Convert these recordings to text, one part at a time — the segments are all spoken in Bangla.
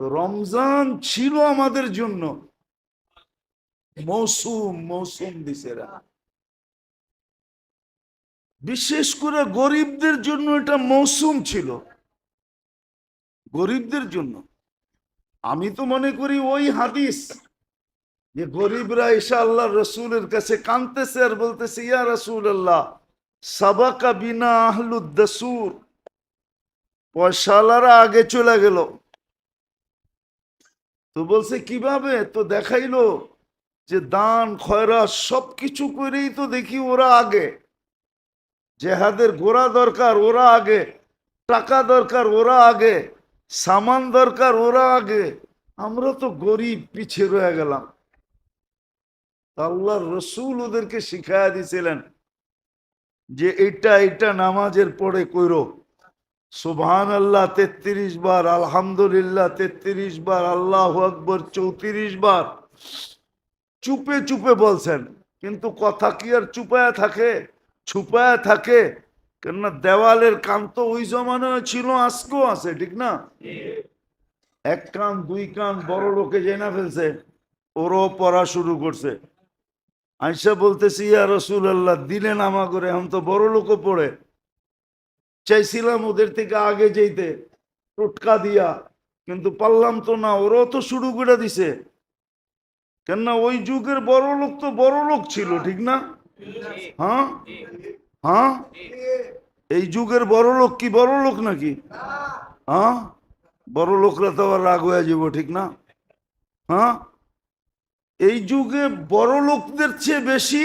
রমজান ছিল আমাদের জন্য। মৌসুম মৌসুম দিছেরা বিশেষ করে গরিবদের জন্য এটা মৌসুম ছিল। গরিবদের জন্য। আমি তো মনে করি ওই হাদিস যে গরিবরা এসে আল্লাহ রসুলের কাছে কানতেছে আর বলতেছে, ইয়া রসুল আল্লাহ সাবাকা বিনা আহলুদ্দাসুর। পয়সালারা আগে চলে গেল। তো বলছে, কীভাবে? তো দেখাইলো যে দান, খয়রা সব কিছু করেই তো দেখি ওরা আগে। জেহাদের গোড়া দরকার, ওরা আগে। টাকা দরকার, ওরা আগে। সামান দরকার, ওরা আগে। আমরা তো গরিব, পিছিয়ে রয়ে গেলাম। আল্লাহ রসুল ওদেরকে শিখাইয়া দিছিলেন যে, এটা এটা নামাজের পরে কইরো। সুবহান আল্লাহ তেত্রিশ বার, আলহামদুলিল্লাহ, তেত্রিশ বার, আল্লাহ আকবর, চৌত্রিশ বার। চুপে চুপে বলছেন, কিন্তু কথা কি আর চুপায়া থাকে? ছুপায়া থাকে, কেননা দেওয়ালের কান তো ওই জমানায় ছিল, আজকেও আছে, ঠিক না? এক কান, দুই কান, বড় লোকে জেনা ফেলছে, ওরও পড়া শুরু করছে। আইসা বলতেছি, ইয়া রসুল আল্লাহ দিলেন আমা করে এখন তো বড় লোকও পড়ে। চাইছিলাম ওদের থেকে আগে যেতে টোটকা দিয়া, কিন্তু পারলাম তো না, ওরাও তো শুরু করে দিছে। কেননা ওই যুগের বড় লোক তো বড় লোক ছিল, ঠিক না? হ্যাঁ? হ্যাঁ? এই যুগের বড় লোক কি বড় লোক নাকি? হ্যাঁ? বড় লোকরা তো আবার রাগ হয়ে যাব, ঠিক না? হ্যাঁ? এই যুগে বড় লোকদের চেয়ে বেশি,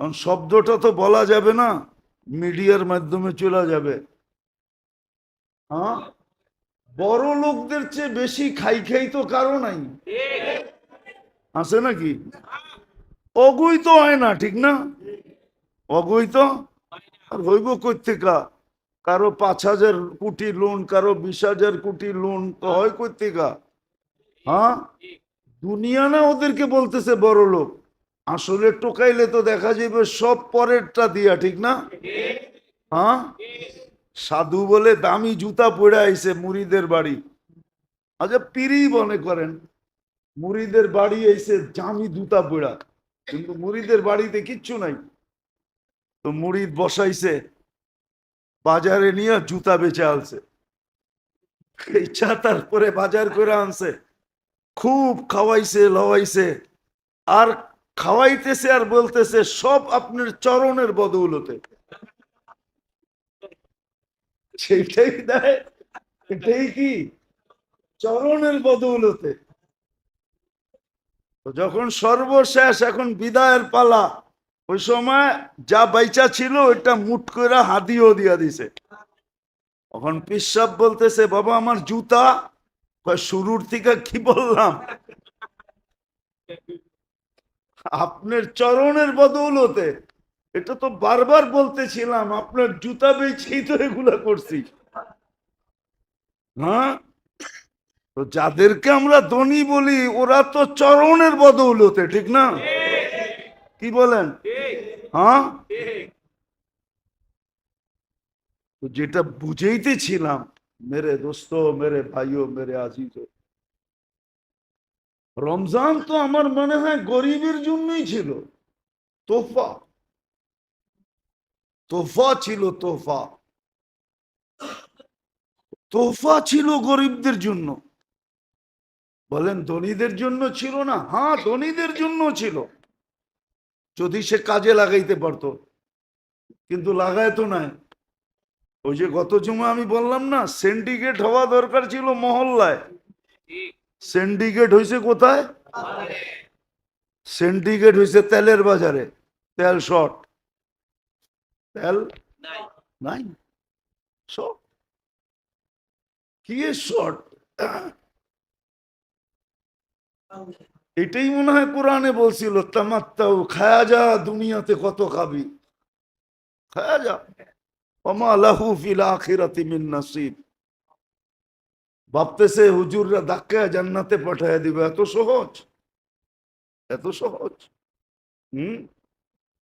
কারণ শব্দটা তো বলা যাবে না। মিডিয়ার মাধ্যমে চলে যাবে। হ্যাঁ? বড় লোকদের চেয়ে বেশি খাই খাই তো কারও নাই। আছে নাকি? অগুই তো হয় না, ঠিক না? অগুই তো? আর হইব কোথেকা কারও পাঁচ হাজার কোটি লোন, কারও বিশ হাজার কোটি লোন, তো হয় কোথেকা হ্যাঁ? দুনিয়া না ওদেরকে বলতেছে বড় লোক। আসলে টোকাইলে তো দেখা যাবে সব পরেরটা দিয়া, ঠিক না? হ্যাঁ? সাধু বলে দামি জুতা পড়ে আইছে মুড়িদের বাড়ি। আচ্ছা পিরি মনে করেন, মুড়িদের বাড়ি এসে জামি জুতা পড়া কিন্তু মুড়িদের বাড়িতে কিচ্ছু নাই। তো মুড়িদ বসাইছে, বাজারে নিয়ে জুতা বেচে আনছে। ইচ্ছা তারপরে বাজার করে আনছে, খুব খাওয়াইছে, লওয়াইছে, আর খাওয়াইতেছে আর বলতেছে, সব আপনার চরণের বদৌলতে। সেইটাই দেয় এটাই কি? চরণের বদৌলতে। যখন সর্বশেষ এখন বিদায়ের পালা, ওই সময় যা বাইচা ছিল, ওইটা মুট করে হাদিও দিয়া দিছে। তখন পিসাব বলতেছে, বাবা, আমার জুতা? শুরুর থেকে কি বললাম? আপনার চরণের বদৌলতে। এটা তো বারবার বলতেছিলাম, আপনার জুতা বেচেই তো এগুলা করছি। হ্যাঁ তো যাদেরকে আমরা ধনী বলি, ওরা তো চরণের বদৌলতে, ঠিক না? কি বলেন? হ্যাঁ? তো যেটা বুঝেইতেছিলাম, মেরে দোস্ত, মেরে ভাইও, মেরে আজিজ রমজান তো আমার মনে হয় গরিবের জন্যই ছিল। তোফা। তোফা ছিল তোফা। তোফা ছিল গরিবদের জন্য। বলেন, ধনীদের জন্য ছিল না? হ্যাঁ ধনীদের জন্য ছিল। যদি সে কাজে লাগাইতে পারতো। কিন্তু লাগায় তো নাই। ওই যে গত জুমা আমি বললাম না সিন্ডিকেট হওয়া দরকার ছিল মহল্লায়। সিন্ডিকেট হয়েছে কোথায়? সিন্ডিকেট হয়েছে তেলের বাজারে। তেল শর্ট তেল নাই। শর্ট কি শর্ট এটাই মনে হয় কোরআনে বলছিল তামাত্তাও খায়া যা দুনিয়াতে কত খাবি? খায়া যা ওমা লাহু ফিল আখিরাতি মিন নাসিব। ভাবতেছে হুজুররা ধাক্কা জান্নাতে পাঠায় দিবে। এত সহজ। এত সহজ। হুম?